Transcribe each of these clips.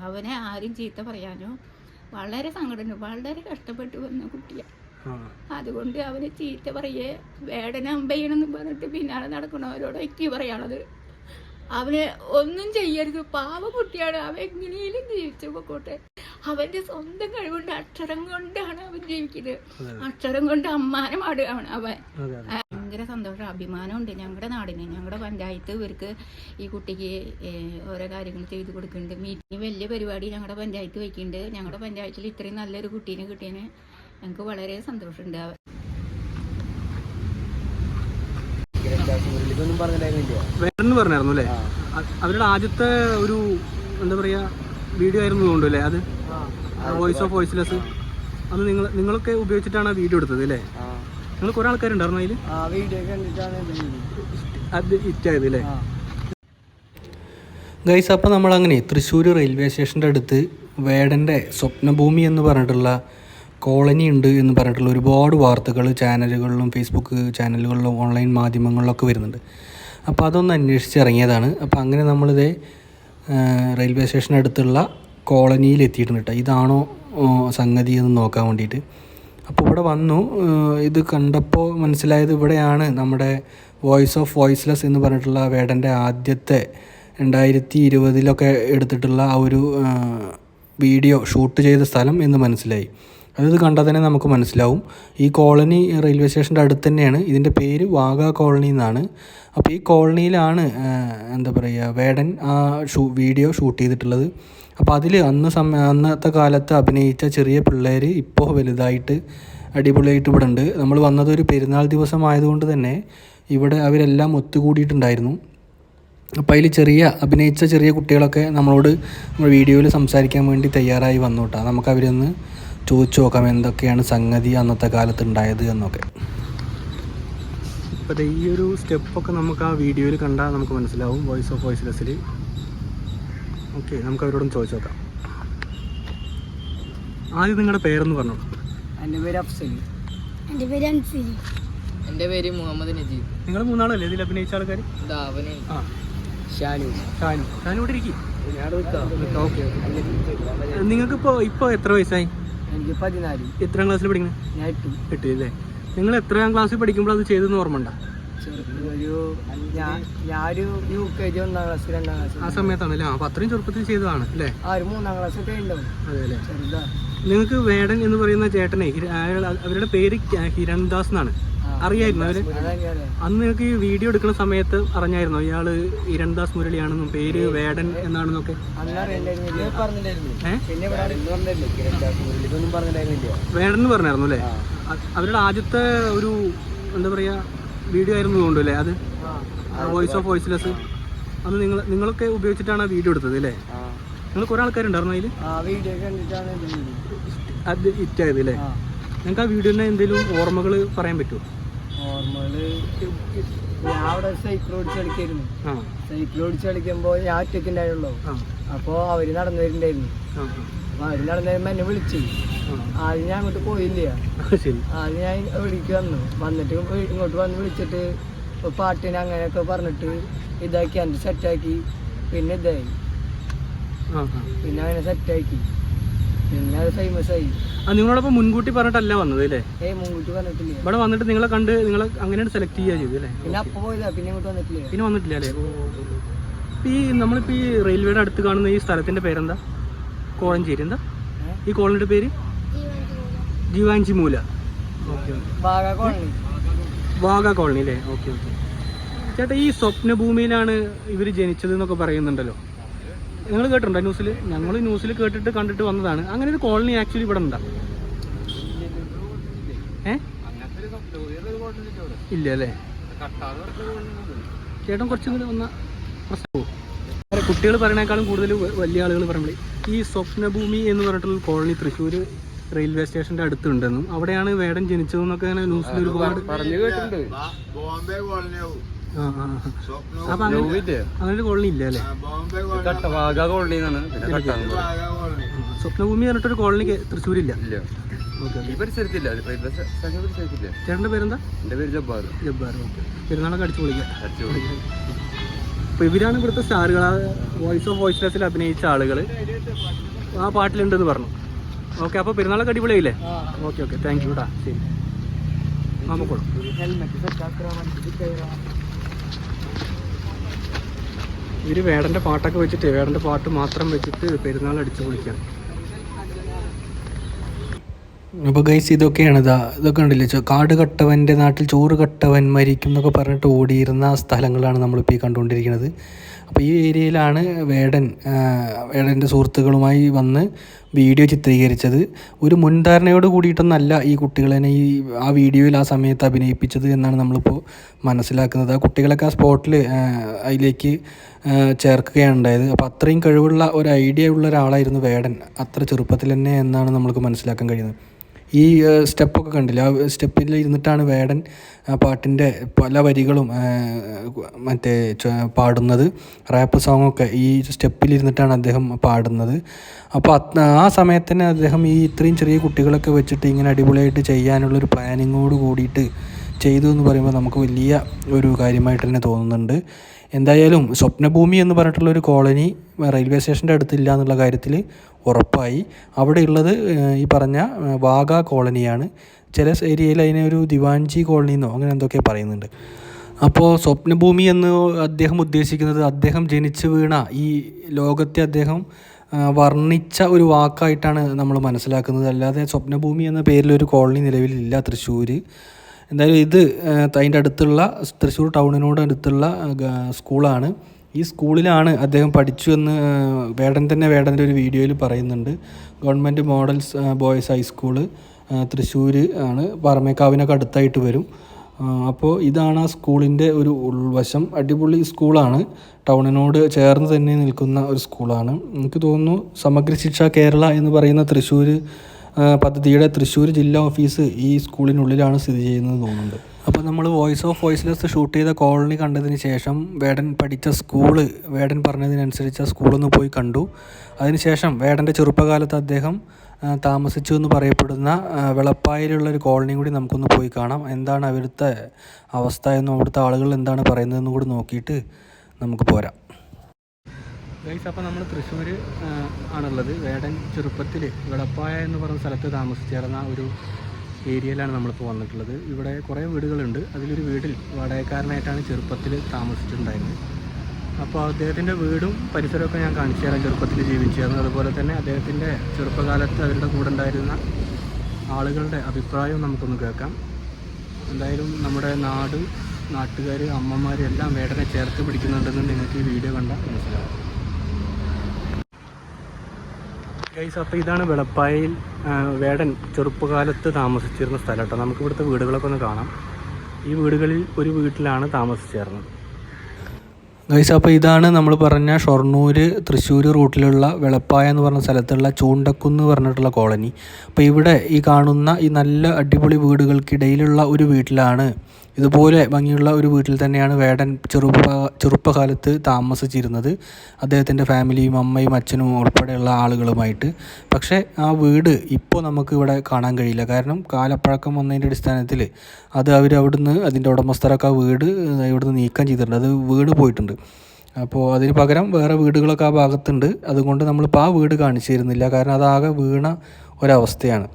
അവനെ ആരും ചീത്ത പറയാനോ? വളരെ സങ്കടമുണ്ട്. വളരെ കഷ്ടപ്പെട്ട് വന്ന കുട്ടിയാണ് അതുകൊണ്ട് അവന് ചീത്ത പറയേ വേടന അമ്പയ്യണെന്ന് പറഞ്ഞിട്ട് പിന്നാലെ നടക്കണവരോട് എനിക്ക് പറയാനുള്ളത്. അവനെ ഒന്നും ചെയ്യരുത്. പാവ കുട്ടിയാണ്. അവൻ എങ്ങനെയും ജീവിച്ചു പോക്കോട്ടെ. അവന്റെ സ്വന്തം കഴിവുണ്ട്. അക്ഷരം കൊണ്ടാണ് അവൻ ജീവിക്കുന്നത്. അക്ഷരം കൊണ്ട് അമ്മാനമാടുകയാണ് അവൻ. അതെ ഭയങ്കര സന്തോഷം. അഭിമാനമുണ്ട് ഞങ്ങളുടെ നാടിന്. ഞങ്ങളുടെ പഞ്ചായത്ത് ഇവർക്ക് ഈ കുട്ടിക്ക് ഓരോ കാര്യങ്ങൾ ചെയ്ത് കൊടുക്കുന്നുണ്ട്. മീറ്റിംഗ് വലിയ പരിപാടി ഞങ്ങളുടെ പഞ്ചായത്ത് വയ്ക്കുന്നുണ്ട്. ഞങ്ങളുടെ പഞ്ചായത്തിൽ ഇത്രയും നല്ലൊരു കുട്ടീനെ കിട്ടിയതിന് ഞങ്ങൾക്ക് വളരെ സന്തോഷമുണ്ട്. വേറെന്ന് പറഞ്ഞായിരുന്നു അല്ലേ? അവരുടെ ആദ്യത്തെ ഒരു എന്താ പറയാ വീഡിയോ ആയിരുന്നു തോന്നുന്നു അല്ലേ അത് വോയിസ് ഓഫ് വോയിസ്ലെസ് അത് നിങ്ങൾ നിങ്ങളൊക്കെ ഉപയോഗിച്ചിട്ടാണ് ആ വീഡിയോ എടുത്തത് അല്ലേ? നിങ്ങൾ കുറെ ആൾക്കാരുണ്ടായിരുന്നു അതിൽ. അത് ഹിറ്റായത് അല്ലേ ഗൈസ് അപ്പോൾ നമ്മളങ്ങനെ തൃശ്ശൂർ റെയിൽവേ സ്റ്റേഷന്റെ അടുത്ത് വേടന്റെ സ്വപ്നഭൂമി എന്ന് പറഞ്ഞിട്ടുള്ള കോളനി ഉണ്ട് എന്ന് പറഞ്ഞിട്ടുള്ള ഒരുപാട് വാർത്തകൾ ചാനലുകളിലും ഫേസ്ബുക്ക് ചാനലുകളിലും ഓൺലൈൻ മാധ്യമങ്ങളിലൊക്കെ വരുന്നുണ്ട്. അപ്പോൾ അതൊന്ന് അന്വേഷിച്ച് ഇറങ്ങിയതാണ് അപ്പോൾ അങ്ങനെ നമ്മളിത് റെയിൽവേ സ്റ്റേഷനടുത്തുള്ള കോളനിയിൽ എത്തിയിട്ടുണ്ട് കേട്ടോ ഇതാണോ സംഗതി എന്ന് നോക്കാൻ വേണ്ടിയിട്ട്. അപ്പോൾ ഇവിടെ വന്നു ഇത് കണ്ടപ്പോൾ മനസ്സിലായത് ഇവിടെയാണ് നമ്മുടെ വോയിസ് ഓഫ് വോയിസ്ലെസ് എന്ന് പറഞ്ഞിട്ടുള്ള വേടന്റെ ആദ്യത്തെ രണ്ടായിരത്തി ഇരുപതിലൊക്കെ എടുത്തിട്ടുള്ള ആ ഒരു വീഡിയോ ഷൂട്ട് ചെയ്ത സ്ഥലം എന്ന് മനസ്സിലായി. അതിത് കണ്ടാൽ തന്നെ നമുക്ക് മനസ്സിലാവും. ഈ കോളനി റെയിൽവേ സ്റ്റേഷന്റെ അടുത്ത് തന്നെയാണ്. ഇതിന്റെ പേര് വാഗ കോളനി എന്നാണ്. അപ്പോൾ ഈ കോളനിയിലാണ് എന്താ പറയുക വേടൻ ആ ഷൂ വീഡിയോ ഷൂട്ട് ചെയ്തിട്ടുള്ളത്. അപ്പോൾ അതിൽ അന്ന് സമയ അന്നത്തെ കാലത്ത് അഭിനയിച്ച ചെറിയ പിള്ളേർ ഇപ്പോൾ വലുതായിട്ട് അടിപൊളിയായിട്ട് ഇവിടെ ഉണ്ട് നമ്മൾ വന്നതൊരു പെരുന്നാൾ ദിവസമായതുകൊണ്ട് തന്നെ ഇവിടെ അവരെല്ലാം ഒത്തുകൂടിയിട്ടുണ്ടായിരുന്നു. അപ്പോൾ അതിൽ ചെറിയ അഭിനയിച്ച ചെറിയ കുട്ടികളൊക്കെ നമ്മളോട് നമ്മൾ വീഡിയോയിൽ സംസാരിക്കാൻ വേണ്ടി തയ്യാറായി വന്നു കേട്ടോ നമുക്ക് അവരൊന്ന് ചോദിച്ചു നോക്കാം എന്തൊക്കെയാണ് സംഗതി അന്നത്തെ കാലത്ത് ഉണ്ടായത് എന്നൊക്കെ അപ്പോൾ ഈ ഒരു സ്റ്റെപ്പൊക്കെ നമുക്ക് ആ വീഡിയോയിൽ കണ്ടാൽ നമുക്ക് മനസ്സിലാവും. വോയിസ് ഓഫ് വോയിസ്ലെസ്സിൽ ഓക്കെ നമുക്ക് അവരോടൊന്ന് ചോദിച്ചു നോക്കാം ആദ്യം നിങ്ങളുടെ പേരെന്ന് പറഞ്ഞു എന്റെ പേര് അഫ്സൽ എന്റെ പേര് അൻസിരി എന്റെ പേര് മുഹമ്മദ് നജീബ്. നിങ്ങൾ മൂന്നാളല്ലേ? ഇതിൽ അഭിനയിച്ച ആൾക്കാർ ദാവന് ആ. ഷാനു. ഷാനു. ഷാനു ഇവിടെ ഇരിക്കും. ഞാൻ നിൽക്കാം ഓക്കെ നിങ്ങൾക്ക് ഇപ്പോൾ ഇപ്പോൾ എത്ര വയസ്സായി? എനിക്ക് പതിനാല്. എത്രാം ക്ലാസ്സിൽ പഠിക്കുന്നത് ഞാൻ എട്ട്. എട്ട് അല്ലേ? നിങ്ങൾ എത്രാം ക്ലാസ്സിൽ പഠിക്കുമ്പോൾ അത് ചെയ്തെന്ന് ഓർമ്മ ഉണ്ടോ? ഒരു ഞാൻ ഞാനൊരു യു കെ ജി ഒന്നാം ക്ലാസ് രണ്ടാം ആ സമയത്താണല്ലേ? ആ അപ്പോൾ അത്രയും ചെറുപ്പത്തിൽ ചെയ്തതാണ് അല്ലേ? ആ ഒരു മൂന്നാം ക്ലാസ് ഒക്കെ ഉണ്ടാവും അതെ അല്ലേ? ചെറുതാ. നിങ്ങൾക്ക് വേടൻ എന്ന് പറയുന്ന ചേട്ടനെ അവരുടെ പേര് ഹിരൺദാസ് എന്നാണ്. അറിയായിരുന്നു അവർ? അന്ന് നിങ്ങൾക്ക് ഈ വീഡിയോ എടുക്കുന്ന സമയത്ത് അറിഞ്ഞായിരുന്നോ? ഇയാൾ ഹിരൺദാസ് മുരളിയാണെന്നും പേര് വേടൻ എന്നാണെന്നൊക്കെ. വേടൻ പറഞ്ഞായിരുന്നു അല്ലേ? അവരുടെ ആദ്യത്തെ ഒരു എന്താ പറയാ വീഡിയോ ആയിരുന്നു തോന്നുന്നു അല്ലേ അത് വോയിസ് ഓഫ് വോയിസ്ലെസ് അന്ന് നിങ്ങൾ നിങ്ങളൊക്കെ ഉപയോഗിച്ചിട്ടാണ് ആ വീഡിയോ എടുത്തത് അല്ലേ? നിങ്ങൾ കുറേ ആൾക്കാരുണ്ടായിരുന്നു അതിൽ ആ വീഡിയോ കണ്ടിട്ടാണ് ഇത് അത് ഹിറ്റായത് അല്ലേ? നിങ്ങൾക്ക് ആ വീഡിയോനെ എന്തെങ്കിലും ഓർമ്മകൾ പറയാൻ പറ്റുമോ ഞാൻ അവിടെ സൈക്കിൾ ഓടിച്ച് കളിക്കായിരുന്നു. സൈക്കിൾ ഓടിച്ച് കളിക്കുമ്പോൾ ഞാൻ ഒറ്റയ്ക്ക് ഉണ്ടായുള്ളൂ. ആ. അപ്പോൾ അവർ നടന്നു വരുന്നുണ്ടായിരുന്നു. ആ എന്നെ വിളിച്ചു. ആദ്യം ഞാൻ അങ്ങോട്ട് പോയില്ല. ആ ആദ്യം ഞാൻ വിളിക്ക് വന്നു. വന്നിട്ട് ഇങ്ങോട്ട് വന്ന് വിളിച്ചിട്ട് പാട്ടിന് അങ്ങനെയൊക്കെ പറഞ്ഞിട്ട് ഇതാക്കി എന്റെ സെറ്റാക്കി പിന്നെ ഇതായി. പിന്നെ അങ്ങനെ സെറ്റാക്കി പിന്നെ അത് ഫേമസ് ആയി. നിങ്ങളോടൊപ്പം മുൻകൂട്ടി പറഞ്ഞിട്ടല്ല വന്നത് അല്ലേ? ഏ മുൻകൂട്ടി പറഞ്ഞിട്ടില്ല ഇവിടെ വന്നിട്ട് നിങ്ങളെ കണ്ട് നിങ്ങളെ അങ്ങനെയാണ് സെലക്ട് ചെയ്യുക ചെയ്തു അല്ലേ? പിന്നെ അപ്പൊ പോയതാ പിന്നെ ഇങ്ങോട്ട് വന്നിട്ടില്ല. പിന്നെ വന്നിട്ടില്ല അല്ലേ? ഈ നമ്മളിപ്പോ ഈ റെയിൽവേയുടെ അടുത്ത് കാണുന്ന ഈ സ്ഥലത്തിന്റെ പേരെന്താ? കോഴഞ്ചേരി എന്താ? ഈ കോളനിയുടെ പേര്? ജീവാഞ്ചി മൂല ഓക്കെ. വാഗ കോളനി. അല്ലേ? Okay okay. ചേട്ടാ ഈ സ്വപ്ന ഭൂമിയിലാണ് ഇവർ ജനിച്ചത് എന്നൊക്കെ പറയുന്നുണ്ടല്ലോ. നിങ്ങൾ കേട്ടിട്ടുണ്ടോ ന്യൂസിൽ? ഞങ്ങൾ ന്യൂസിൽ കേട്ടിട്ട് കണ്ടിട്ട് വന്നതാണ്. അങ്ങനെ ഒരു കോളനി ആക്ച്വലി ഇവിടെ ഉണ്ടാ. ഏ? ഇല്ല അല്ലേ? ചേട്ടൻ കുറച്ചും ഒന്ന് പ്രശ്നമോ കുട്ടികൾ പറയണേക്കാളും കൂടുതൽ വലിയ ആളുകൾ പറയുമ്പോൾ ഈ സ്വപ്നഭൂമി എന്ന് പറഞ്ഞിട്ടുള്ള കോളനി തൃശ്ശൂർ റെയിൽവേ സ്റ്റേഷന്റെ അടുത്തുണ്ടെന്നും അവിടെയാണ് വേടൻ ജനിച്ചതെന്നൊക്കെ അങ്ങനെ ന്യൂസിൽ ഒരുപാട് പറഞ്ഞു കേട്ടിട്ടുണ്ട്. ബോംബെ കോളനിയാവും. അപ്പൊ അങ്ങനെ കോളനി ഇല്ല അല്ലേ? സ്വപ്നഭൂമി പറഞ്ഞിട്ടൊരു കോളനി തൃശ്ശൂരില്ല. ചേട്ടന്റെ പേരെന്താ? എന്റെ പേര് ജബ്ബാർ. ജബ്ബാർ ഓക്കെ. പെരുന്നാളൊക്കെ അടിച്ചു പൊളിക്കാം. അപ്പോൾ ഇവരാണ് ഇവിടുത്തെ സ്റ്റാറുകൾ വോയിസ് ഓഫ് വോയിസ്ലെസ്സിൽ അഭിനയിച്ച ആളുകൾ ആ പാട്ടിലുണ്ടെന്ന് പറഞ്ഞു. ഓക്കെ അപ്പോൾ പെരുന്നാളൊക്കെ അടിപൊളിയായില്ലേ? Okay okay. താങ്ക് യു കേട്ടാ ശരി. മാമക്കോളും ഇവർ വേടന്റെ പാട്ടൊക്കെ വെച്ചിട്ട് വേടന്റെ പാട്ട് മാത്രം വെച്ചിട്ട് പെരുന്നാൾ അടിച്ചു പൊളിക്കാം. അപ്പോൾ ഗൈസ് ഇതൊക്കെയാണ് ഇതാ ഇതൊക്കെ ഉണ്ടല്ലോ? ചോ- കാട് കട്ടവന്റെ നാട്ടിൽ ചോറ് കട്ടവൻ മരിക്കും എന്നൊക്കെ പറഞ്ഞിട്ട് ഓടിയിരുന്ന സ്ഥലങ്ങളാണ് നമ്മളിപ്പോൾ ഈ കണ്ടുകൊണ്ടിരിക്കുന്നത്. അപ്പോൾ ഈ ഏരിയയിലാണ് വേടൻ വേടന്റെ സുഹൃത്തുക്കളുമായി വന്ന് വീഡിയോ ചിത്രീകരിച്ചത്. ഒരു മുൻധാരണയോട് കൂടിയിട്ടൊന്നല്ല ഈ കുട്ടികളെ ഈ ആ വീഡിയോയിൽ ആ സമയത്ത് അഭിനയിപ്പിച്ചത് എന്നാണ് നമ്മളിപ്പോൾ മനസ്സിലാക്കുന്നത്. ആ കുട്ടികളൊക്കെ ആ സ്പോട്ടിൽ അതിലേക്ക് ചേർക്കുകയാണ് ഉണ്ടായത്. അപ്പോൾ അത്രയും കഴിവുള്ള ഒരു ഐഡിയ ഉള്ള ഒരാളായിരുന്നു വേടൻ. അത്ര ചെറുപ്പത്തിൽ തന്നെ എന്നാണ് നമ്മൾക്ക് മനസ്സിലാക്കാൻ കഴിയുന്നത്. ഈ സ്റ്റെപ്പൊക്കെ കണ്ടില്ല? ആ സ്റ്റെപ്പിൽ ഇരുന്നിട്ടാണ് വേടൻ ആ പാട്ടിന്റെ പല വരികളും മറ്റേ പാടുന്നത്. റാപ്പ് സോങ്ങൊക്കെ ഈ സ്റ്റെപ്പിൽ ഇരുന്നിട്ടാണ് അദ്ദേഹം പാടുന്നത്. അപ്പോൾ ആ സമയത്ത് തന്നെ അദ്ദേഹം ഈ ഇത്രയും ചെറിയ കുട്ടികളൊക്കെ വെച്ചിട്ട് ഇങ്ങനെ അടിപൊളിയായിട്ട് ചെയ്യാനുള്ളൊരു പ്ലാനിങ്ങോട് കൂടിയിട്ട് ചെയ്തു എന്ന് പറയുമ്പോൾ നമുക്ക് വലിയ ഒരു കാര്യമായിട്ട് തന്നെ തോന്നുന്നുണ്ട്. എന്തായാലും സ്വപ്നഭൂമി എന്ന് പറഞ്ഞിട്ടുള്ള ഒരു കോളനി റെയിൽവേ സ്റ്റേഷന്റെ അടുത്തില്ല എന്നുള്ള കാര്യത്തിൽ ഉറപ്പായി. അവിടെയുള്ളത് ഈ പറഞ്ഞ വാഗ കോളനിയാണ്. ചില ഏരിയയിൽ അതിനെ ഒരു ദിവാൻജി കോളനി എന്നോ അങ്ങനെ എന്തൊക്കെ പറയുന്നുണ്ട്. അപ്പോൾ സ്വപ്നഭൂമി എന്ന് അദ്ദേഹം ഉദ്ദേശിക്കുന്നത് അദ്ദേഹം ജനിച്ചു വീണ ഈ ലോകത്തെ അദ്ദേഹം വർണിച്ച ഒരു വാക്കായിട്ടാണ് നമ്മൾ മനസ്സിലാക്കുന്നത്. അല്ലാതെ സ്വപ്നഭൂമി എന്ന പേരിലൊരു കോളനി നിലവിലില്ല തൃശ്ശൂർ എന്തായാലും ഇത് അതിന്റെ അടുത്തുള്ള തൃശ്ശൂർ ടൗണിനോട് അടുത്തുള്ള സ്കൂളാണ്. ഈ സ്കൂളിലാണ് അദ്ദേഹം പഠിച്ചു എന്ന് വേടൻ തന്നെ വേടന്റെ ഒരു വീഡിയോയിൽ പറയുന്നുണ്ട്. Government models boys high school Thrissur ആണ് പാറമേക്കാവിനൊക്കെ അടുത്തായിട്ട് വരും. അപ്പോൾ ഇതാണ് ആ സ്കൂളിന്റെ ഒരു ഉൾവശം. അടിപൊളി സ്കൂളാണ്. ടൗണിനോട് ചേർന്ന് തന്നെ നിൽക്കുന്ന ഒരു സ്കൂളാണ്. എനിക്ക് തോന്നുന്നു സമഗ്ര ശിക്ഷ കേരള എന്ന് പറയുന്ന തൃശ്ശൂർ പദ്ധതിയുടെ തൃശ്ശൂർ ജില്ലാ ഓഫീസ് ഈ സ്കൂളിനുള്ളിലാണ് സ്ഥിതി ചെയ്യുന്നത് തോന്നുന്നുണ്ട്. അപ്പോൾ നമ്മൾ വോയിസ് ഓഫ് വോയിസ്ലെസ് ഷൂട്ട് ചെയ്ത കോളനി കണ്ടതിന് ശേഷം വേടൻ പഠിച്ച സ്കൂൾ വേടൻ പറഞ്ഞതിനനുസരിച്ച് ആ സ്കൂളൊന്ന് പോയി കണ്ടു. അതിനുശേഷം വേടന്റെ ചെറുപ്പകാലത്ത് അദ്ദേഹം താമസിച്ചു എന്ന് പറയപ്പെടുന്ന വെളപ്പായിലുള്ള ഒരു കോളനിയും കൂടി നമുക്കൊന്ന് പോയി കാണാം. എന്താണ് അവിടുത്തെ അവസ്ഥ എന്നും അവിടുത്തെ ആളുകൾ എന്താണ് പറയുന്നതെന്നും കൂടി നോക്കിയിട്ട് നമുക്ക് പോരാം. ഗൈസ് അപ്പോൾ നമ്മൾ തൃശ്ശൂർ ആണുള്ളത്. വേടൻ ചെറുപ്പത്തിൽ വെളപ്പായ എന്ന് പറഞ്ഞ സ്ഥലത്ത് താമസിച്ചിരുന്ന ഒരു ഏരിയയിലാണ് നമ്മളിപ്പോൾ വന്നിട്ടുള്ളത്. ഇവിടെ കുറേ വീടുകളുണ്ട്. അതിലൊരു വീട്ടിൽ വാടകക്കാരനായിട്ടാണ് ചെറുപ്പത്തിൽ താമസിച്ചിട്ടുണ്ടായിരുന്നത്. അപ്പോൾ അദ്ദേഹത്തിന്റെ വീടും പരിസരമൊക്കെ ഞാൻ കാണിച്ചു തരാം ചെറുപ്പത്തിൽ ജീവിച്ചിരുന്നു അതുപോലെ തന്നെ അദ്ദേഹത്തിന്റെ ചെറുപ്പകാലത്ത് അവരുടെ കൂടെ ഉണ്ടായിരുന്ന ആളുകളുടെ അഭിപ്രായവും നമുക്കൊന്ന് കേൾക്കാം. എന്തായാലും നമ്മുടെ നാട് നാട്ടുകാർ അമ്മമാർ എല്ലാം വേടനെ ചേർത്ത് പിടിക്കുന്നുണ്ടെന്ന് നിങ്ങൾക്ക് ഈ വീഡിയോ കണ്ടാൽ മനസ്സിലാവും. ഗൈസ് അപ്പോൾ ഇതാണ് വെളപ്പായിൽ വേടൻ ചെറുപ്പകാലത്ത് താമസിച്ചിരുന്ന സ്ഥലം കേട്ടോ. നമുക്ക് ഇവിടുത്തെ വീടുകളൊക്കെ ഒന്ന് കാണാം. ഈ വീടുകളിൽ ഒരു വീട്ടിലാണ് താമസിച്ചിരുന്നത്. ഗൈസ് അപ്പോൾ ഇതാണ് നമ്മൾ പറഞ്ഞ ഷൊർണൂർ തൃശ്ശൂർ റൂട്ടിലുള്ള വെളപ്പായ എന്ന് പറഞ്ഞ സ്ഥലത്തുള്ള ചൂണ്ടക്കുന്ന് പറഞ്ഞിട്ടുള്ള കോളനി. അപ്പോൾ ഇവിടെ ഈ കാണുന്ന ഈ നല്ല അടിപൊളി വീടുകൾക്കിടയിലുള്ള ഒരു വീട്ടിലാണ് ഇതുപോലെ ഭംഗിയുള്ള ഒരു വീട്ടിൽ തന്നെയാണ് വേടൻ ചെറുപ്പ ചെറുപ്പകാലത്ത് താമസിച്ചിരുന്നത്. അദ്ദേഹത്തിന്റെ ഫാമിലിയും അമ്മയും അച്ഛനും ഉൾപ്പെടെയുള്ള ആളുകളുമായിട്ട്. പക്ഷേ ആ വീട് ഇപ്പോൾ നമുക്ക് ഇവിടെ കാണാൻ കഴിയില്ല. കാരണം കാലപ്പഴക്കം വന്നതിന്റെ അടിസ്ഥാനത്തിൽ അത് അവർ അവിടുന്ന് അതിന്റെ ഉടമസ്ഥരൊക്കെ ആ വീട് ഇവിടുന്ന് നീക്കം ചെയ്തിട്ടുണ്ട്. അത് വീട് പോയിട്ടുണ്ട്. അപ്പോൾ അതിന് പകരം വേറെ വീടുകളൊക്കെ ആ ഭാഗത്തുണ്ട്. അതുകൊണ്ട് നമ്മളിപ്പോൾ ആ വീട് കാണിച്ചു തരുന്നില്ല. കാരണം അതാകെ വീണ ഒരവസ്ഥയാണ്.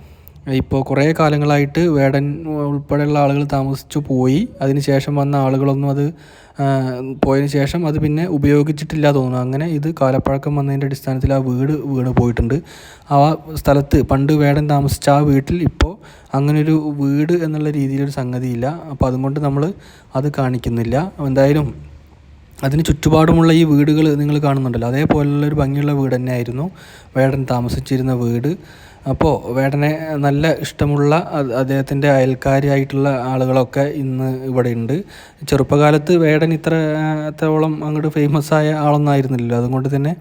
ഇപ്പോൾ കുറേ കാലങ്ങളായിട്ട് വേടൻ ഉൾപ്പെടെയുള്ള ആളുകൾ താമസിച്ചു പോയി. അതിന് ശേഷം വന്ന ആളുകളൊന്നും അത് പോയതിന് ശേഷം അത് പിന്നെ ഉപയോഗിച്ചിട്ടില്ല തോന്നുന്നു. അങ്ങനെ ഇത് കാലപ്പഴക്കം വന്നതിന്റെ അടിസ്ഥാനത്തിൽ ആ വീട് വീട് പോയിട്ടുണ്ട്. ആ സ്ഥലത്ത് പണ്ട് വേടൻ താമസിച്ച ആ വീട്ടിൽ ഇപ്പോൾ അങ്ങനൊരു വീട് എന്നുള്ള രീതിയിലൊരു സംഗതിയില്ല. അപ്പോൾ അതുകൊണ്ട് നമ്മൾ അത് കാണിക്കുന്നില്ല. എന്തായാലും അതിന് ചുറ്റുപാടുമുള്ള ഈ വീടുകൾ നിങ്ങൾ കാണുന്നുണ്ടല്ലോ. അതേപോലെയുള്ള ഒരു ഭംഗിയുള്ള വീട് തന്നെയായിരുന്നു വേടൻ താമസിച്ചിരുന്ന വീട്. അപ്പോൾ വേടനെ നല്ല ഇഷ്ടമുള്ള അദ്ദേഹത്തിന്റെ അയൽക്കാരായിട്ടുള്ള ആളുകളൊക്കെ ഇന്ന് ഇവിടെ ഉണ്ട് ചെറുപ്പകാലത്ത് വേടൻ ഇത്ര അത്രോളം അങ്ങോട്ട് ഫേമസ് ആയ ആളൊന്നും ആയിരുന്നില്ലല്ലോ അതുകൊണ്ട് തന്നെ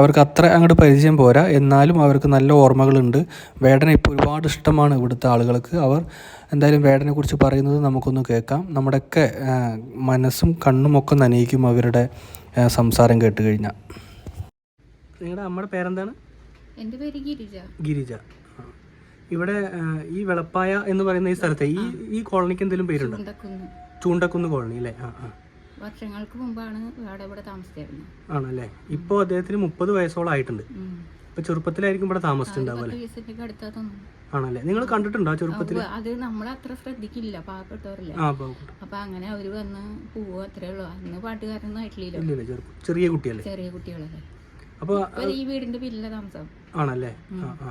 അവർക്ക് അത്ര അങ്ങോട്ട് പരിചയം പോരാ. എന്നാലും അവർക്ക് നല്ല ഓർമ്മകളുണ്ട്. വേടനെ ഇപ്പോൾ ഒരുപാട് ഇഷ്ടമാണ് ഇവിടുത്തെ ആളുകൾക്ക്. അവർ എന്തായാലും വേടനെ കുറിച്ച് പറയുന്നത് നമുക്കൊന്ന് കേൾക്കാം. നമ്മുടെയൊക്കെ മനസ്സും കണ്ണും ഒക്കെ നനയിക്കും അവരുടെ സംസാരം കേട്ട് കഴിഞ്ഞാൽ നിങ്ങളുടെ അമ്മയുടെ പേരെന്താണ്? എന്റെ പേര് ഗിരിജ. ഗിരിജ. ഇവിടെ ഈ വെളപ്പായ എന്ന് പറയുന്ന ഈ സ്ഥലത്തെ ഈ ഈ കോളനിക്ക് എന്തെങ്കിലും പേരുണ്ടോ? ചുണ്ടക്കുന്ന്. ചൂണ്ടക്കുന്ന് കോളനി അല്ലേ? ആ ആ. വർഷങ്ങൾക്ക് മുമ്പാണ് ഇവിടെ താമസിച്ചിരുന്നത് ആണല്ലേ? ഇപ്പോൾ അദ്ദേഹത്തിന് മുപ്പത് വയസ്സോളം ആയിട്ടുണ്ട്. ഇപ്പൊ ചെറുപ്പത്തിലായിരിക്കും ഇവിടെ താമസിച്ചിട്ടുണ്ടാവും ആണല്ലേ? നിങ്ങൾ കണ്ടിട്ടുണ്ടോ ചെറുപ്പത്തിൽ അത് നമ്മൾ അത്ര ശ്രദ്ധിക്കില്ല പാവപ്പെട്ടവരല്ലേ? അപ്പൊ അങ്ങനെ അവർ വന്ന് പോവുക അത്രേ ഉള്ളൂ. അന്ന് പാട്ടുകാരൊന്നും ആയിട്ടില്ലല്ലോ. ചെറുപ്പം ചെറിയ കുട്ടികളെ ചെറിയ കുട്ടികളല്ലേ? അപ്പോൾ ഈ വീടിന്റെ പിന്നില താമസം. ആണല്ലേ? ആ ആ.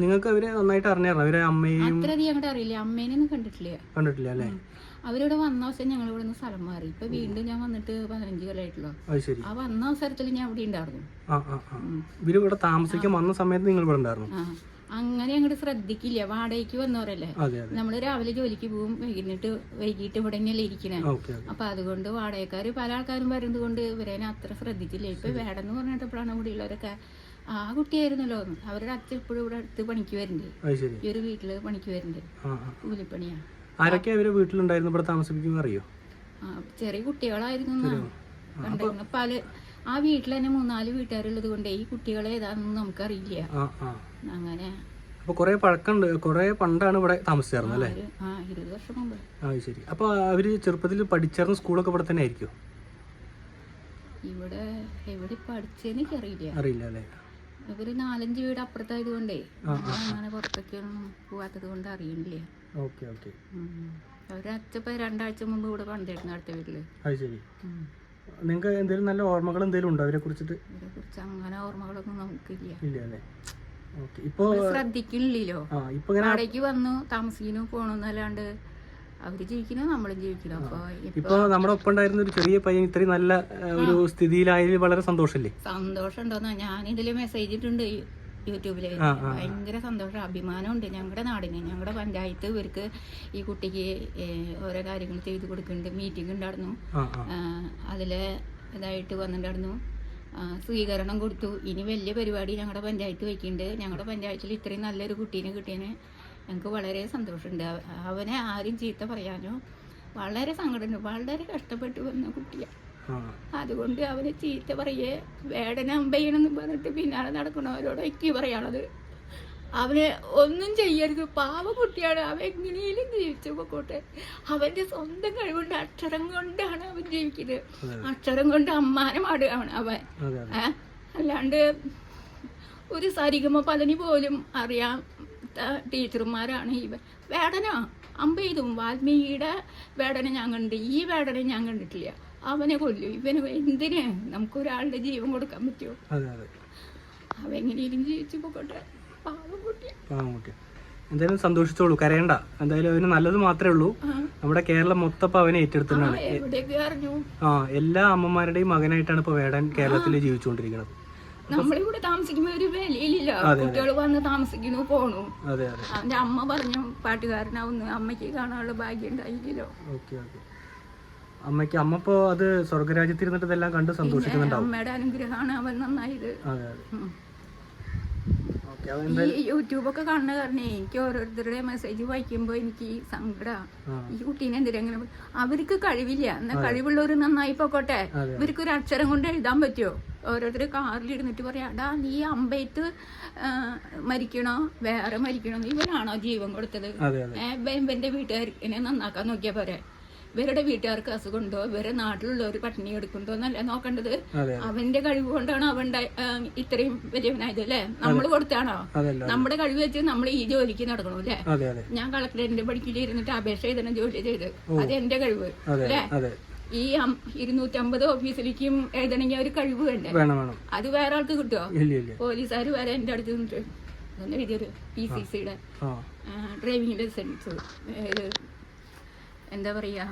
നിങ്ങൾക്ക് അവരെ നന്നായിട്ട് അറിഞ്ഞായിരുന്നു? അവരെ അമ്മയും അങ്ങോട്ട് അറിയില്ല. അമ്മേനെ കണ്ടിട്ടില്ല. കണ്ടിട്ടില്ല അല്ലേ? അവരിവിടെ വന്ന അവസരം ഞങ്ങൾ ഇവിടെ നിന്ന് സ്ഥലം മാറി. ഇപ്പൊ വീണ്ടും ഞാൻ വന്നിട്ട് പതിനഞ്ച് കൊല്ലമായിട്ടുള്ളൂ ആ വന്ന അവസരത്തിൽ ഞാൻ ഇവിടെ ഉണ്ടായിരുന്നു. ഇവർ ഇവിടെ താമസിക്കാൻ വന്ന സമയത്ത് നിങ്ങൾ ഇവിടെ ഉണ്ടായിരുന്നു. അങ്ങനെ അങ്ങോട്ട് ശ്രദ്ധിക്കില്ല. വാടകയ്ക്ക് വന്നവരല്ലേ? നമ്മൾ രാവിലെ ജോലിക്ക് പോകും വൈകിട്ട് വൈകിട്ട് ഇവിടെ തന്നെയല്ലേ ഇരിക്കണേ അപ്പൊ അതുകൊണ്ട് വാടകക്കാര് പല ആൾക്കാരും വരുന്നത് കൊണ്ട് ഇവരെ അത്ര ശ്രദ്ധിച്ചില്ല. ഇപ്പൊ വേടെന്ന് പറഞ്ഞിട്ടപ്പോഴാണ് ഇവിടെ ഉള്ളവരൊക്കെ ആ കുട്ടിയായിരുന്നല്ലോ അവരുടെ അച്ഛൻ ഇപ്പോഴും ഇവിടെ അടുത്ത് പണിക്ക് വരുന്നുണ്ട് ഈ ഒരു വീട്ടിൽ പണിക്ക് വരുന്നുണ്ട് ആ കൂലിപ്പണിയാ. ആരൊക്കെ അവരെ വീട്ടിലുണ്ടായിരുന്നു? ഇവിടെ താമസിപ്പിക്കുന്ന അറിയോ? ചെറിയ കുട്ടികളായിരുന്നു പല ആ വീട്ടിൽ തന്നെ മൂന്നാൽ വീട്ടുകാരുള്ളത് കൊണ്ട് ഈ കുട്ടികളെ ഏതാണെന്ന് നമുക്കറിയില്ല. അങ്ങനെ. അപ്പോൾ കുറേ പഴക്കമുണ്ട്. കുറേ പണ്ടാണ് ഇവിടെ താമസിച്ചായിരുന്നു അല്ലേ? ഇരുപത് വർഷം മുമ്പ്. ആ ശരി. അപ്പോൾ അവർ ചെറുപ്പത്തിൽ പഠിച്ചായിരുന്ന സ്കൂളൊക്കെ ഇവിടെ തന്നെ ആയിരിക്കും ഇവിടെ എവിടെ പഠിച്ചെന്ന് അറിയില്ല അറിയില്ല അല്ലേ? ഇവർ നാലഞ്ച് വീട് അപ്പുറത്തായത് കൊണ്ടേ. അങ്ങനെ പുറത്തേക്കൊന്നും പോവാത്തത് കൊണ്ട് അറിയണില്ല ഓക്കെ ഓക്കെ. അവരച്ഛപ്പ രണ്ടാഴ്ച മുമ്പ് ഇവിടെ പണിതായിരുന്നു അടുത്ത വീട്ടിൽ. ശരി. നിങ്ങൾക്ക് എന്തെങ്കിലും നല്ല ഓർമ്മകൾ എന്തെങ്കിലും ഉണ്ടോ അവരെ കുറിച്ചിട്ട്? കുറിച്ച് അങ്ങനെ ഓർമ്മകളൊന്നും നമുക്കില്ല. ഇല്ല അല്ലേ ഓക്കെ ഇപ്പോൾ ശ്രദ്ധിക്കണില്ലല്ലോ ആ ഇപ്പോൾ ഇങ്ങനെ വാടകയ്ക്ക് വന്നു താമസിക്കുന്നു പോണെന്നല്ലാണ്ട് അവർ ജീവിക്കുന്നു നമ്മളും ജീവിക്കുന്നു. അപ്പൊ ഇപ്പൊ ഇപ്പോൾ നമ്മുടെ ഒപ്പം ഉണ്ടായിരുന്ന ഒരു ചെറിയ പയ്യൻ ഇത്രയും നല്ല ഒരു സ്ഥിതിയിലായതിൽ വളരെ സന്തോഷല്ലേ? സന്തോഷം ഉണ്ടോന്നാ ഞാൻ ഇതിൽ മെസ്സേജ് ഇട്ടുണ്ട് യൂ- യൂട്യൂബിൽ ഭയങ്കര സന്തോഷം അഭിമാനമുണ്ട് ഞങ്ങളുടെ നാടിന്. ഞങ്ങളുടെ പഞ്ചായത്ത് ഇവർക്ക് ഈ കുട്ടിക്ക് ഓരോ കാര്യങ്ങൾ ചെയ്തു കൊടുക്കുന്നുണ്ട്. മീറ്റിംഗ് ഉണ്ടായിരുന്നു. അതിൽ ഇതായിട്ട് വന്നിട്ടുണ്ടായിരുന്നു. സ്വീകരണം കൊടുത്തു. ഇനി വലിയ പരിപാടി ഞങ്ങളുടെ പഞ്ചായത്ത് വയ്ക്കുന്നുണ്ട് ഞങ്ങളുടെ പഞ്ചായത്തിൽ ഇത്രയും നല്ലൊരു കുട്ടീനെ കിട്ടിയതിന് ഞങ്ങൾക്ക് വളരെ സന്തോഷമുണ്ട്. അവനെ ആരും ചീത്ത പറയാനോ വളരെ സങ്കടമുണ്ട് വളരെ കഷ്ടപ്പെട്ട് വന്ന കുട്ടിയാണ് അതുകൊണ്ട് അവന് ചീത്ത പറയേ വേടന അമ്പയ്യണെന്ന് പറഞ്ഞിട്ട് പിന്നാലെ നടക്കണവരോട് എനിക്ക് പറയാനുള്ളത്. അവന് ഒന്നും ചെയ്യരുത്. പാവ കുട്ടിയാണ്. അവൻ എങ്ങനെയും ജീവിച്ചു പോക്കോട്ടെ. അവന്റെ സ്വന്തം കഴിവുണ്ട്. അക്ഷരം കൊണ്ടാണ് അവൻ ജീവിക്കുന്നത്. അക്ഷരം കൊണ്ട് അമ്മാനമാടുകയാണ് അവൻ? അല്ലാണ്ട് ഒരു സരിഗമ പതിനി പോലും അറിയാം ടീച്ചർമാരാണ് ഇവൻ വേടന അമ്പെയ്തും. വാൽമീകിയുടെ വേടന ഞാൻ കണ്ടിട്ട് ഈ വേടന ഞാൻ കണ്ടിട്ടില്ല. അവനെ കൊല്ലും. ഇവന് എന്തിന്? നമുക്കൊരാളുടെ ജീവൻ കൊടുക്കാൻ പറ്റുമോ? എങ്ങനെയും ജീവിച്ചു പോകട്ടെ. എന്തായാലും സന്തോഷിച്ചോളൂ. കരയണ്ട. എന്തായാലും അവന് നല്ലത് മാത്രമേ ഉള്ളൂ. നമ്മുടെ കേരളം മൊത്തം അവനെ ഏറ്റെടുത്തിട്ടാണ് ആ എല്ലാ അമ്മമാരുടെയും മകനായിട്ടാണ് ഇപ്പൊ വേടൻ കേരളത്തിൽ ജീവിച്ചുകൊണ്ടിരിക്കുന്നത്. നമ്മളിവിടെ താമസിക്കുമ്പോ ഒരു വിലയിലില്ല. കുട്ടികൾ വന്ന് താമസിക്കുന്നു പോണു. അവന്റെ അമ്മ പറഞ്ഞു പാട്ടുകാരനാവുന്നു. അമ്മയ്ക്ക് കാണാനുള്ള ഭാഗ്യം ഉണ്ടായില്ലല്ലോ. അമ്മയ്ക്ക് അമ്മ ഇപ്പോ അത് സ്വർഗരാജ്യത്തിൽ ഇരുന്നിട്ട് ഇതെല്ലാം കണ്ട് സന്തോഷിക്കുന്നുണ്ടാവും. അമ്മയുടെ അനുഗ്രഹമാണ് അവൻ നന്നായത്. ഈ യൂട്യൂബൊക്കെ കാണുന്ന കാരണേ എനിക്ക് ഓരോരുത്തരുടെ മെസ്സേജ് വായിക്കുമ്പോൾ എനിക്ക് സങ്കട. ഈ കുട്ടീനെ എന്തിനെങ്ങനെ അവർക്ക് കഴിവില്ല. എന്നാ കഴിവുള്ളവർ നന്നായി പോക്കോട്ടെ. ഇവർക്ക് ഒരു അക്ഷരം കൊണ്ട് എഴുതാൻ പറ്റുമോ ഓരോരുത്തർ കാറിലിരുന്നിട്ട് പറയാം അടാ നീ അമ്പയത്ത് മരിക്കണോ? വേറെ മരിക്കണോ? ഇവനാണോ ജീവൻ കൊടുത്തത്? ഇവന്റെ വീട്ടുകാരെ നന്നാക്കാൻ നോക്കിയാ പോരെ. ഇവരുടെ വീട്ടുകാർക്ക് അസുഖമുണ്ടോ? ഇവരെ നാട്ടിലുള്ളവർ പട്ടിണി എടുക്കുന്നുണ്ടോ എന്നല്ല നോക്കേണ്ടത്. അവന്റെ കഴിവ് കൊണ്ടാണ് അവൻ ഇത്രയും വലിയവനായത് അല്ലേ? നമ്മൾ കൊടുത്താണോ നമ്മുടെ കഴിവ് വെച്ച് നമ്മൾ ഈ ജോലിക്ക് നടക്കണം അല്ലേ? ഞാൻ കളക്ടറിന്റെ പഠിക്കൽ ഇരുന്നിട്ട് അപേക്ഷ എഴുതണം ജോലി ചെയ്ത്. അത് എന്റെ കഴിവ് അല്ലേ? ഈ ഇരുന്നൂറ്റമ്പത് ഓഫീസിലേക്കും എഴുതണമെങ്കിൽ ഒരു കഴിവ് വേണ്ടേ? വേണം വേണം. അത് വേറെ ആൾക്ക് കിട്ടുമോ പോലീസുകാർ വരെ എന്റെ അടുത്ത് നിന്നിട്ട് ഒന്ന് എഴുതിയൊരു പി സി സിയുടെ ഡ്രൈവിംഗ് ലൈസൻസ് എന്താ പറയാ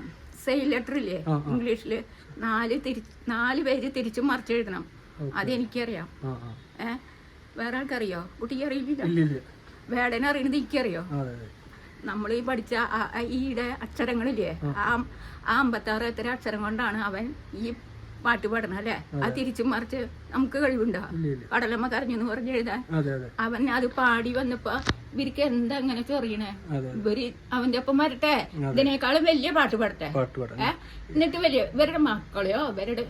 സെയിൽ ലെറ്റർ ഇല്ലേ? ഇംഗ്ലീഷിൽ നാല് തിരി നാല് പേര് തിരിച്ചും മറിച്ച് എഴുതണം. അതെനിക്കറിയാം ഏ? വേറെ ആൾക്കറിയോ? കുട്ടിക്ക് അറിയില്ല. വേടനെ അറിയണത് എനിക്കറിയോ? നമ്മൾ ഈ പഠിച്ച ഈയിടെ അക്ഷരങ്ങളില്ലേ ആ. ആ അമ്പത്താറ് എത്ര അക്ഷരം കൊണ്ടാണ് അവൻ ഈ പാട്ട് പാടണം അല്ലേ? അത്. തിരിച്ചും മറിച്ച് നമുക്ക് കഴിവുണ്ടോ? കടലമ്മ കരഞ്ഞു എന്ന് പറഞ്ഞ് എഴുതാൻ. അവൻ അത് പാടി വന്നപ്പോ ഇവർക്ക് എന്താ അങ്ങനെ ചൊറിയണേ അതെ. ഇവർ അവന്റെ ഒപ്പം വരട്ടെ? ഇതിനേക്കാളും വലിയ പാട്ട് പാടട്ടെ? എന്നിട്ട് വലിയ ഇവരുടെ മക്കളെയോ ഇവരുടെ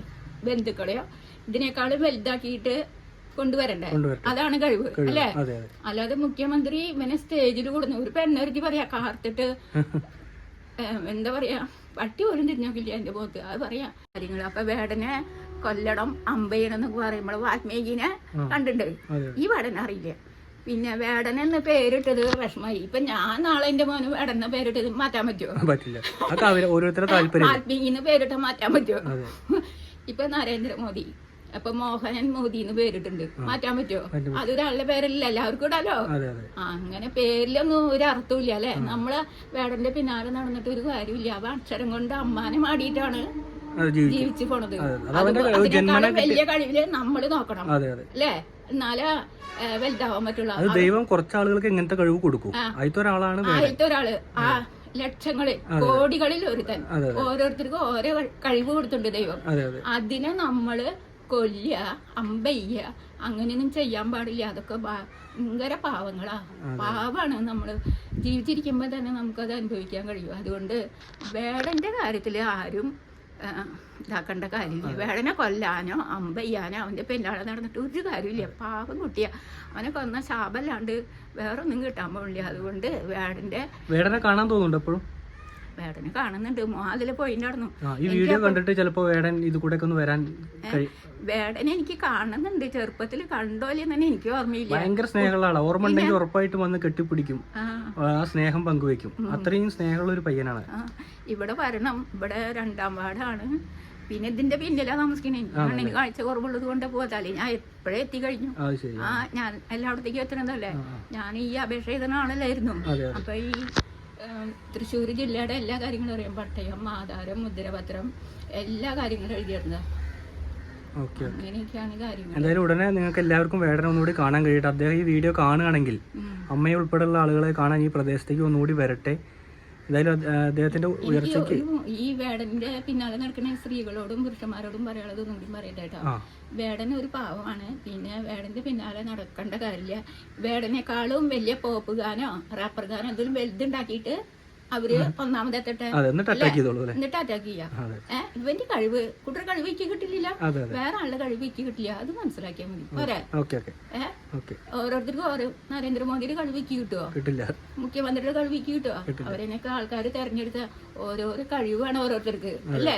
ബന്ധുക്കളെയോ ഇതിനേക്കാളും വലുതാക്കിയിട്ട് കൊണ്ടുവരണ്ടേ? അതാണ് കഴിവ് അല്ലെ? അല്ലാതെ മുഖ്യമന്ത്രി ഇവനെ സ്റ്റേജിൽ കൊടുന്നു. ഒരു പെണ്ണൊരുക്കി പറയാ കാർത്തിട്ട് എന്താ പറയാ പട്ടി പോലും തിരിഞ്ഞോക്കില്ല എന്റെ മുഖത്ത്. അത് പറയാ കാര്യങ്ങൾ അപ്പൊ വേടനെ കൊല്ലണം അമ്പയണം എന്നൊക്കെ പറയുമ്പോൾ വാത്മീകിനെ കണ്ടിട്ടുണ്ട്. ഈ വേടനെ അറിയില്ല? പിന്നെ വേടനെന്ന് എന്ന് പേരിട്ടത് വിഷമായി ഇപ്പൊ ഞാൻ നാളെ എന്റെ മോന് വേടൻ എന്ന പേരിട്ടത് മാറ്റാൻ പറ്റുമോ പറ്റില്ല. ഓരോരുത്തരുടെ താല്പര്യം പേരിട്ട് മാറ്റാൻ പറ്റുമോ ഇപ്പൊ നരേന്ദ്രമോദി. അപ്പൊ മോഹനൻ മോദി എന്ന് പേരിട്ടുണ്ട്. മാറ്റാൻ പറ്റുമോ അതൊരാളുടെ പേരല്ല എല്ലാവർക്കും ഇടാലോ? അതെ അതെ. അങ്ങനെ പേരിലൊന്നും ഒരു അർത്ഥമില്ല അല്ലെ? നമ്മൾ വേടന്റെ പിന്നാലെ നടന്നിട്ട് ഒരു കാര്യമില്ല അപ്പൊ അക്ഷരം കൊണ്ട് അമ്മാനെ മാടിയിട്ടാണ് അത് ജീവിച്ചു പോണത്. അതെ. അത്. അത് വലിയ കഴിവിൽ നമ്മൾ നോക്കണം അതെ അതെ. അല്ലേ? എന്നാലേ വലുതാവാൻ പറ്റുള്ളൂ അത് ദൈവം കുറച്ച് ആളുകൾക്ക് ഇങ്ങനത്തെ കഴിവ് കൊടുക്കും. ആദ്യത്തെ ഒരാളാണ് വേടൻ ആദ്യത്തെ ഒരാൾ. ആ ലക്ഷങ്ങൾ കോടികളിൽ ഒരുത്തൻ. ഓരോരുത്തർക്കും ഓരോ കഴിവ് കൊടുത്തിട്ടുണ്ട് ദൈവം. അതെ അതെ. അതിനെ നമ്മൾ കൊല്ലുക അമ്പയ്യ അങ്ങനെയൊന്നും ചെയ്യാൻ പാടില്ല. അതൊക്കെ ഭയങ്കര പാവങ്ങളാ. പാവാണ് നമ്മൾ ജീവിച്ചിരിക്കുമ്പോൾ തന്നെ നമുക്കത് അനുഭവിക്കാൻ കഴിയും. അതുകൊണ്ട് വേടന്റെ കാര്യത്തിൽ ആരും ഇതാക്കേണ്ട കാര്യമില്ല വേടനെ കൊല്ലാനോ അമ്പയ്യാനോ അവന്റെ പെല്ലാളെ നടന്നിട്ട് ഒരു കാര്യമില്ല പാവം കുട്ടിയാ. അവനെ കൊന്ന ശാപല്ലാണ്ട് വേറൊന്നും കിട്ടാൻ പോകില്ല അതുകൊണ്ട് വേടന്റെ വേടനെ കാണാൻ തോന്നുന്നുണ്ട് എപ്പോഴും? വേടനെ കാണുന്നുണ്ട്. അതിൽ പോയി നടന്നു. ആ ഈ വീഡിയോ കണ്ടിട്ട് ചിലപ്പോ വേടൻ ഇത് കൂടെ ഒന്ന് വരാൻ വേടനെ എനിക്ക് കാണുന്നുണ്ട്. ചെറുപ്പത്തിൽ കണ്ടോലെന്ന് തന്നെ എനിക്ക് ഓർമ്മയില്ല. ഭയങ്കര സ്നേഹമുള്ള ഓർമ്മ ഉണ്ടെങ്കിൽ ഉറപ്പായിട്ടും വന്ന് കെട്ടിപ്പിടിക്കും. ആ. സ്നേഹം പങ്കുവെക്കും. അത്രയും സ്നേഹമുള്ള ഒരു പയ്യനാണ് ഇവിടെ വരണം ഇവിടെ രണ്ടാം വാടാണ് പിന്നെ ഇതിന്റെ പിന്നിലാ താമസിക്കണേ. കാഴ്ച കുറവുള്ളത് കൊണ്ട് പോകാല്ലേ ഞാൻ എപ്പോഴേ എത്തിക്കഴിഞ്ഞു ആ ഞാൻ എല്ലായിടത്തേക്കും എത്തണതല്ലേ? ഞാൻ ഈ അപേക്ഷ ചെയ്തതാണല്ലായിരുന്നു അപ്പൊ ഈ തൃശ്ശൂർ ജില്ലയുടെ എല്ലാ കാര്യങ്ങളും അറിയാം. പട്ടയം ആധാരം മുദ്രപത്രം എല്ലാ കാര്യങ്ങളും കാര്യങ്ങൾ എന്തായാലും ഉടനെ നിങ്ങൾക്ക് എല്ലാവർക്കും വേടനെ ഒന്നുകൂടി കാണാൻ കഴിയട്ടെ. അദ്ദേഹം ഈ വീഡിയോ കാണുകയാണെങ്കിൽ അമ്മയെ ഉൾപ്പെടെയുള്ള ആളുകളെ കാണാൻ ഈ പ്രദേശത്തേക്ക് ഒന്നുകൂടി വരട്ടെ. എന്തായാലും അദ്ദേഹത്തിന്റെ ഉയർച്ചയ്ക്ക് ഈ വേടന്റെ പിന്നാലെ നടക്കുന്ന സ്ത്രീകളോടും പുരുഷന്മാരോടും പറയാനുള്ളത് ഒന്നും കൂടി പറയട്ടെ കേട്ടോ. വേടൻ ഒരു പാവമാണ്. പിന്നെ വേടന്റെ പിന്നാലെ നടക്കേണ്ട കാര്യമില്ല. വേടനേക്കാളും വലിയ പോപ്പ് ഗാനോ റാപ്പർ ഗാനോ എന്തെങ്കിലും വലുതുണ്ടാക്കിയിട്ട് അവർ ഒന്നാമതെത്തട്ടെ അതെ എന്നിട്ട് അറ്റാക്ക് ചെയ്യാം. ഏഹ് ഇവന്റെ കഴിവ് കുട്ടിയുടെ കഴിവ് ഇക്ക് കിട്ടില്ല വേറെ ആളുടെ കഴിവ് ഇക്ക് കിട്ടില്ല അത് മനസ്സിലാക്കിയാൽ മതി. പോരെ? ഏഹ് ഓരോരുത്തർക്കും ഓരോ നരേന്ദ്രമോദിയുടെ കഴിവ് ഇക്ക് കിട്ടുമോ കിട്ടില്ല. മുഖ്യമന്ത്രിയുടെ കഴിവിക്ക് കിട്ടുമോ അവരെന്നൊക്കെ ആൾക്കാർ തെരഞ്ഞെടുത്ത ഓരോരോ കഴിവാണ് ഓരോരുത്തർക്ക്. അല്ലേ?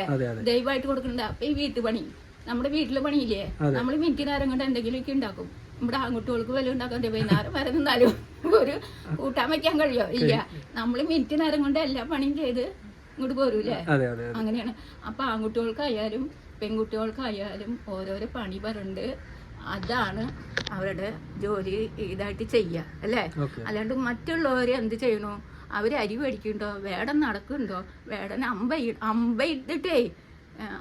ദയവായിട്ട് കൊടുക്കണ്ട അപ്പൊ ഈ വീട്ടുപണി നമ്മുടെ വീട്ടിലെ പണിയില്ലേ? നമ്മൾ മിനിറ്റ് നേരം കൊണ്ട് എന്തെങ്കിലുമൊക്കെ ഉണ്ടാക്കും. നമ്മുടെ ആൺകുട്ടികൾക്ക് വില ഉണ്ടാക്കാൻ വൈകുന്നേരം വരെ നിന്നാലും ഒരു കൂട്ടാൻ വയ്ക്കാൻ കഴിയോ? ഇല്ല. നമ്മൾ മിനിറ്റ് നേരം കൊണ്ട് എല്ലാ പണിയും ചെയ്ത് ഇങ്ങോട്ട് പോരൂലേ അതെ അതെ അങ്ങനെയാണ്. അപ്പൊ ആൺകുട്ടികൾക്കായാലും പെൺകുട്ടികൾക്കായാലും ഓരോരോ പണി പറഞ്ഞിട്ട് അതാണ് അവരുടെ ജോലി ഇതായിട്ട് ചെയ്യുക അല്ലേ? അല്ലാണ്ട് മറ്റുള്ളവർ എന്ത് ചെയ്യണോ? അവർ അരി മേടിക്കുന്നുണ്ടോ? വേടം നടക്കുന്നുണ്ടോ? വേടൻ അമ്പ അമ്പ ഇട്ടിട്ടേ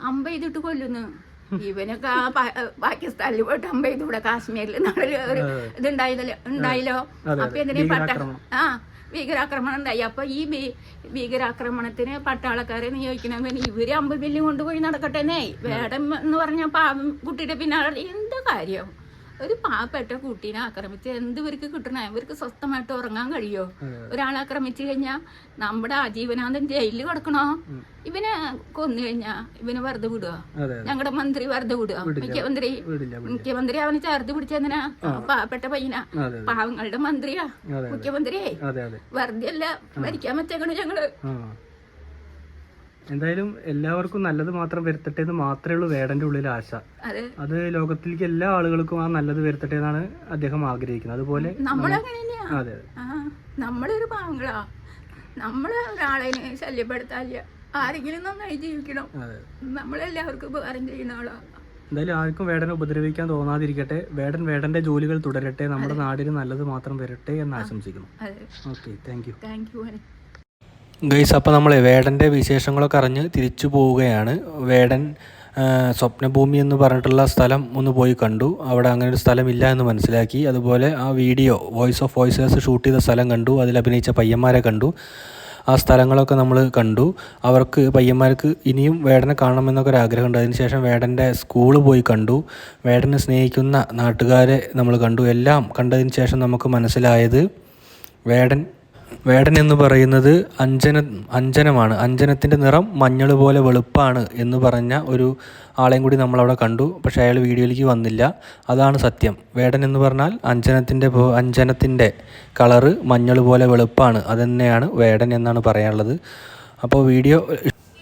അമ്പ ഇതിട്ട് കൊല്ലുന്നു. ഇവനൊക്കെ ആ പാകിസ്ഥാനിൽ പോയിട്ട് അമ്പ കാശ്മീരിൽ നാളെ ഒരു ഇതുണ്ടായതല്ലോ? ഉണ്ടായല്ലോ? ഉണ്ടായില്ലോ അപ്പൊ എന്തിനാ പട്ട ആ ഭീകരാക്രമണം ഉണ്ടായി. അപ്പൊ ഈ ഭീകരാക്രമണത്തിന് പട്ടാളക്കാരെ നിയോഗിക്കണമെന്ന് ഇവർ അമ്പ് ബില്ല് കൊണ്ടുപോയി നടക്കട്ടെന്നേ വേടം എന്ന് പറഞ്ഞ പാവം കുട്ടിയുടെ പിന്നാലെ. എന്താ കാര്യം? ഒരു പാവപ്പെട്ട കുട്ടീനെ ആക്രമിച്ച് എന്ത് ഇവർക്ക് കിട്ടണ? ഇവർക്ക് സ്വസ്ഥമായിട്ട് ഉറങ്ങാൻ കഴിയോ? ഒരാളെ ആക്രമിച്ചു കഴിഞ്ഞാൽ നമ്മുടെ ആജീവനാന്തൻ ജയിലിൽ കിടക്കണോ? ഇവനെ കൊന്നു കഴിഞ്ഞാ ഇവന് വെറുതെ വിടുക ഞങ്ങളുടെ മന്ത്രി വെറുതെ വിടുക മുഖ്യമന്ത്രി മുഖ്യമന്ത്രി അവനെ ചേർത്ത് പിടിച്ചെന്തിനാ? പാവപ്പെട്ട പയ്യനാ. പാവങ്ങളുടെ മന്ത്രിയാ. മുഖ്യമന്ത്രിയെ. വെറുതെ അല്ല ഭരിക്കാൻ വെച്ചേക്കണു ഞങ്ങൾ. എന്തായാലും എല്ലാവർക്കും നല്ലത് മാത്രം വരുത്തട്ടെ എന്ന് മാത്രമേ ഉള്ളൂ വേടന്റെ ഉള്ളിൽ ആശ. അത്. ലോകത്തിലേക്ക് എല്ലാ ആളുകൾക്കും ആ നല്ലത് വരുത്തട്ടെ എന്നാണ് അദ്ദേഹം ആഗ്രഹിക്കുന്നത്. അതുപോലെ അതെ നമ്മളൊരു പാവങ്ങളാ. നമ്മൾ ഒരാളെ ശല്യപ്പെടുത്താല്ല ആരെങ്കിലും നന്നായി ജീവിക്കണം. നമ്മളെല്ലാവർക്കും ഉപകാരം ചെയ്യുന്ന ആളാ. എന്തായാലും ആർക്കും വേടനെ ഉപദ്രവിക്കാൻ തോന്നാതിരിക്കട്ടെ. വേടൻ വേടന്റെ ജോലികൾ തുടരട്ടെ. നമ്മുടെ നാടിന് നല്ലത് മാത്രം വരട്ടെ എന്ന് ആശംസിക്കുന്നു. Okay thank you thank you guys അപ്പോൾ നമ്മൾ വേടന്റെ വിശേഷങ്ങളൊക്കെ അറിഞ്ഞ് തിരിച്ചു പോവുകയാണ്. വേടൻ സ്വപ്നഭൂമി എന്ന് പറഞ്ഞിട്ടുള്ള സ്ഥലം ഒന്ന് പോയി കണ്ടു. അവിടെ അങ്ങനെ ഒരു സ്ഥലമില്ല എന്ന് മനസ്സിലാക്കി. അതുപോലെ ആ video voice of voiceless shoot ചെയ്ത സ്ഥലം കണ്ടു. അതിൽ അഭിനയിച്ച പയ്യന്മാരെ കണ്ടു. ആ സ്ഥലങ്ങളൊക്കെ നമ്മൾ കണ്ടു. അവർക്ക് പയ്യന്മാർക്ക് ഇനിയും വേടനെ കാണണമെന്നൊക്കെ ഒരു ആഗ്രഹമുണ്ട്. അതിനുശേഷം വേടന്റെ സ്കൂൾ പോയി കണ്ടു. വേടനെ സ്നേഹിക്കുന്ന നാട്ടുകാരെ നമ്മൾ കണ്ടു. എല്ലാം കണ്ടതിന് ശേഷം നമുക്ക് മനസ്സിലായത് വേടൻ വേടൻ എന്ന് പറയുന്നത് അഞ്ജന അഞ്ജനമാണ്. അഞ്ജനത്തിന്റെ നിറം മഞ്ഞൾ പോലെ വെളുപ്പാണ് എന്ന് പറഞ്ഞ ഒരു ആളെയും കൂടി നമ്മളവിടെ കണ്ടു. പക്ഷേ അയാൾ വീഡിയോയിലേക്ക് വന്നില്ല. അതാണ് സത്യം. വേടൻ എന്ന് പറഞ്ഞാൽ അഞ്ജനത്തിന്റെ അഞ്ജനത്തിന്റെ കളറ് മഞ്ഞൾ പോലെ വെളുപ്പാണ്. അത് തന്നെയാണ് വേടൻ എന്നാണ് പറയാനുള്ളത്. അപ്പോൾ വീഡിയോ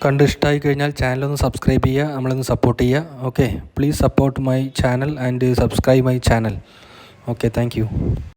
കണ്ട് ഇഷ്ടമായി കഴിഞ്ഞാൽ ചാനലൊന്ന് സബ്സ്ക്രൈബ് ചെയ്യുക നമ്മളൊന്ന് സപ്പോർട്ട് ചെയ്യുക. Okay. Please support my channel and subscribe my channel. Okay. Thank